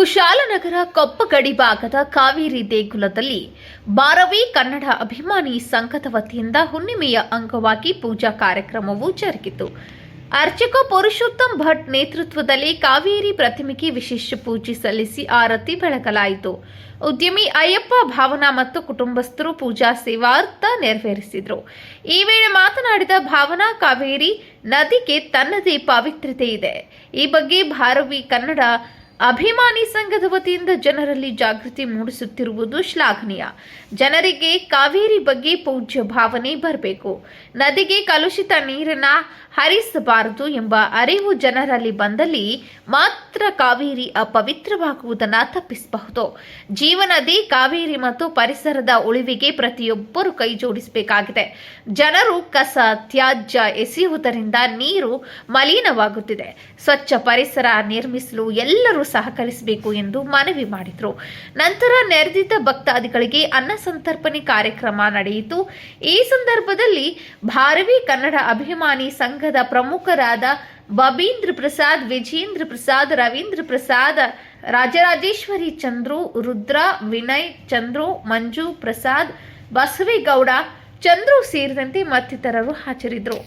ಕುಶಾಲನಗರ ಕೊಪ್ಪಗಡಿ ಭಾಗದ ಕಾವೇರಿ ದೇಗುಲದಲ್ಲಿ ಬಾರವಿ ಕನ್ನಡ ಅಭಿಮಾನಿ ಸಂಘದ ವತಿಯಿಂದ ಹುಣ್ಣಿಮೆಯ ಅಂಗವಾಗಿ ಪೂಜಾ ಕಾರ್ಯಕ್ರಮವು ಜರುಗಿತು. ಅರ್ಚಕ ಪುರುಷೋತ್ತಮ್ ಭಟ್ ನೇತೃತ್ವದಲ್ಲಿ ಕಾವೇರಿ ಪ್ರತಿಮೆಗೆ ವಿಶೇಷ ಪೂಜೆ ಸಲ್ಲಿಸಿ ಆರತಿ ಬೆಳಗಲಾಯಿತು. ಉದ್ಯಮಿ ಅಯ್ಯಪ್ಪ ಭಾವನಾ ಮತ್ತು ಕುಟುಂಬಸ್ಥರು ಪೂಜಾ ಸೇವಾರ್ಥ ನೆರವೇರಿಸಿದರು. ಈ ವೇಳೆ ಮಾತನಾಡಿದ ಭಾವನಾ, ಕಾವೇರಿ ನದಿಗೆ ತನ್ನದೇ ಪಾವಿತ್ರ್ಯತೆ ಇದೆ. ಈ ಬಗ್ಗೆ ಭಾರವಿ ಕನ್ನಡ ಅಭಿಮಾನಿ ಸಂಘದ ವತಿಯಿಂದ ಜನರಲ್ಲಿ ಜಾಗೃತಿ ಮೂಡಿಸುತ್ತಿರುವುದು ಶ್ಲಾಘನೀಯ. ಜನರಿಗೆ ಕಾವೇರಿ ಬಗ್ಗೆ ಪೂಜ್ಯ ಭಾವನೆ ಬರಬೇಕು. ನದಿಗೆ ಕಲುಷಿತ ನೀರನ್ನ ಹರಿಸಬಾರದು ಎಂಬ ಅರಿವು ಜನರಲ್ಲಿ ಬಂದಲ್ಲಿ ಮಾತ್ರ ಕಾವೇರಿ ಅಪವಿತ್ರವಾಗುವುದನ್ನ ತಪ್ಪಿಸಬಹುದು. ಜೀವನದಿ, ಕಾವೇರಿ ಮತ್ತು ಪರಿಸರದ ಉಳಿವಿಗೆ ಪ್ರತಿಯೊಬ್ಬರು ಕೈಜೋಡಿಸಬೇಕಾಗಿದೆ ಜನರು ಕಸ, ತ್ಯಾಜ್ಯ ಎಸೆಯುವುದರಿಂದ ನೀರು ಮಲಿನವಾಗುತ್ತಿದೆ. ಸ್ವಚ್ಛ ಪರಿಸರ ನಿರ್ಮಿಸಲು ಎಲ್ಲರೂ ಸಹಕರಿಸಬೇಕು ಎಂದು ಮನವಿ ಮಾಡಿದರು. ನಂತರ ನೆರೆದಿದ್ದ ಭಕ್ತಾದಿಗಳಿಗೆ ಅನ್ನ ಸಂತರ್ಪಣೆ ಕಾರ್ಯಕ್ರಮ ನಡೆಯಿತು. ಈ ಸಂದರ್ಭದಲ್ಲಿ ಭಾರವಿ ಕನ್ನಡ ಅಭಿಮಾನಿ ಸಂಘದ ಪ್ರಮುಖರಾದ ಬಬೀಂದ್ರ ಪ್ರಸಾದ್, ವಿಜೇಂದ್ರ ಪ್ರಸಾದ್, ರವೀಂದ್ರ ಪ್ರಸಾದ್, ರಾಜರಾಜೇಶ್ವರಿ ಚಂದ್ರು, ರುದ್ರ, ವಿನಯ್ ಚಂದ್ರು, ಮಂಜು ಪ್ರಸಾದ್, ಬಸವೇಗೌಡ, ಚಂದ್ರು ಸೇರಿದಂತೆ ಮತ್ತಿತರರು ಹಾಜರಿದ್ದರು.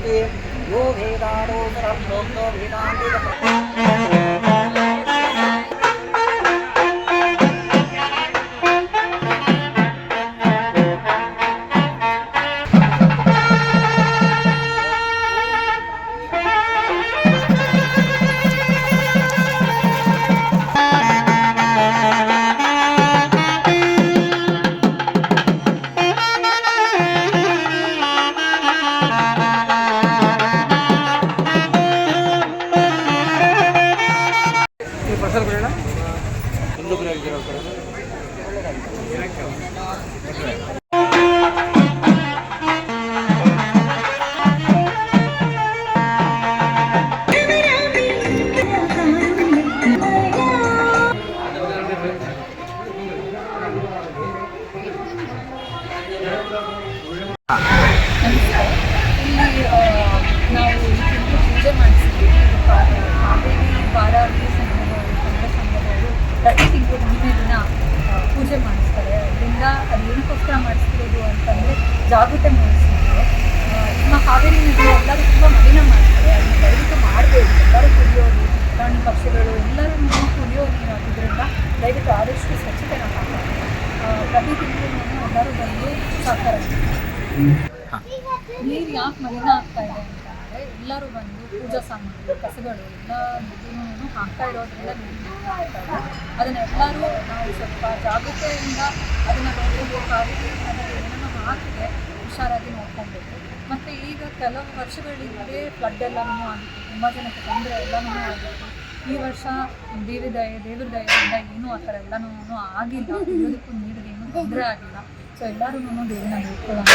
यो भेदानो परं लोको ಇಲ್ಲಿ ಆ, ನಾವು ಇದಕ್ಕೆ ಪೂಜೆ ಮಾಡಿಸಿದ್ವಿ ಇದು ಕಾ- ಕಾವೇರಿ ಬಾರಾವಿ ಸಂಘದವರು ಕನ್ನಡ ಸಂಘದವರು ಪ್ರತಿ ತಿಂಗಳು ಹುಣ್ಣಿಮೆ ದಿನ ಆ, ಪೂಜೆ ಮಾಡಿಸ್ತಾರೆ ಅದರಿಂದ ಅದು ಏನಕ್ಕೋಸ್ಕರ ಮಾಡಿಸ್ತಿರೋದು ಅಂತಂದರೆ ಜಾಗೃತಿ ಮೂಡಿಸಿದ್ರು. ನಮ್ಮ ಕಾವೇರಿ ನದಿ ಎಲ್ಲರೂ ತುಂಬ ಮಲಿನ ಮಾಡ್ತಾರೆ. ಅದನ್ನು ದಯವಿಟ್ಟು ಮಾಡಬೇಕು. ಎಲ್ಲರೂ ಕುಡಿಯೋದು ಪ್ರಾಣಿ ಪಕ್ಷಿಗಳು ಎಲ್ಲರೂ ಕುಡಿಯೋ ನೀರು ಆಗಿದ್ದರಿಂದ ದಯವಿಟ್ಟು ಆದಷ್ಟು ಸ್ವಚ್ಛತೆಯನ್ನು ಪ್ರತಿ ತಿಂಗಳು ಎಲ್ಲರೂ ಬಂದು ಸಹಕಾರ ನೀರು ಯಾಕೆ ಮಲಿನ ಆಗ್ತಾ ಇದೆ ಎಲ್ಲರೂ ಬಂದು ಪೂಜಾ ಸಾಮಾನು ಕಸಗಳು ಎಲ್ಲ ನದಿನೂ ಹಾಕ್ತಾ ಇರೋದ್ರಿಂದ ಅದನ್ನ ಎಲ್ಲರೂ ನಾವು ಸ್ವಲ್ಪ ಜಾಗೃತೆಯಿಂದ ಅದನ್ನು ನೋಡಬೇಕು ಕಾವೇರಿ ನದಿಗೆ ಏನನ್ನು ಹಾಕಿದೆ ಹುಷಾರಾಗಿ ನೋಡ್ಕೊಬೇಕು ಮತ್ತು ಈಗ ಕೆಲವು ವರ್ಷಗಳಿಂದಲೇ ಫ್ಲಡ್ ಎಲ್ಲನೂ ಆಗಿತ್ತು. ತುಂಬ ಜನಕ್ಕೆ ತೊಂದರೆ ಎಲ್ಲನೂ ಆಗಿತ್ತು. ಈ ವರ್ಷ ದೇವಿ ದಯ, ದೇವ್ರ ದಯದಿಂದ ಏನೂ ಆ ಥರ ಎಲ್ಲನೂ ಆಗಿಲ್ಲ. ಇರೋದಕ್ಕೂ ನೀರಿಗೆ ಏನೂ ತೊಂದರೆ ಆಗಿಲ್ಲ. ಸೊ ಎಲ್ಲರೂ ದೇವಿನ ನೋಡ್ಕೊಳ್ಳೋಣ.